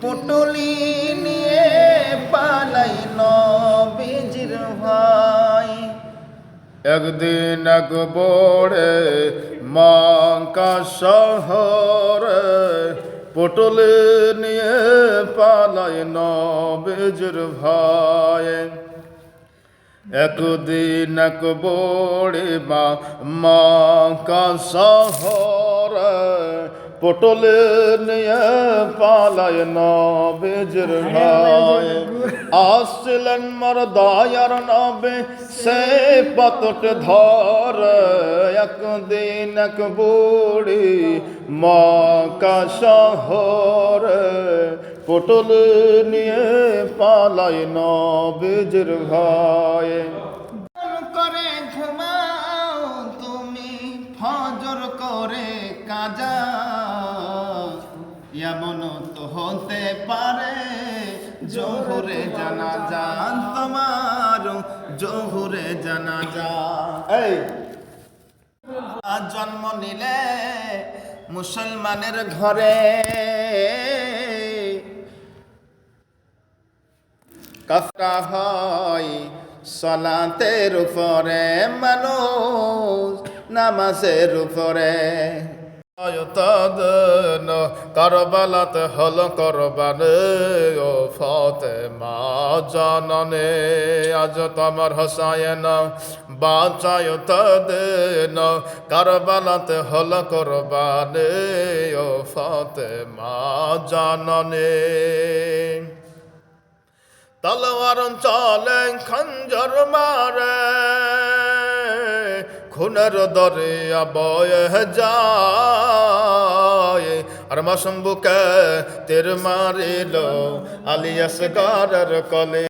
পুটুলি নিয়ে পালাই নবীজির ভাই। একদিন এক বোড়ে মাঙ্কা শহরে পটল নিয়ে পালায় নবেজর ভাই। একদিন এক বোড়ে মা মাঙ্কা শহরে পটল নিয়ে পালায় নবেজর ভাই। আসলেন মর দয়ার নবে সে পতট ধর একদিন এক বুড়ি মকা শহর। পটল নিয়ে পালায় নবেজর ভাই। করে ঘুমাও তুমি ফজর করে কাজা। এমন তো হতে পারে জহুরে জানা যান তোমার জহুরে জানা যা এই জন্ম নিলে মুসলমানের ঘরে। কফটা হয় সলাতের উপরে মানুষ নামাজের উপরে। কারবালাত হল করবানে, ও ফতে মা জাননে, আজ তোমার হসায়ন বাঁচায়তাদন কারবালাত হল করবানে, ও ফতে মা জাননে। তলোয়ার চলে, খঞ্জর মারে, খুনের দরিয়া বয়ে যায়। আর মাসম্বুকে তের মারিল আলিয়াস গারার কলে।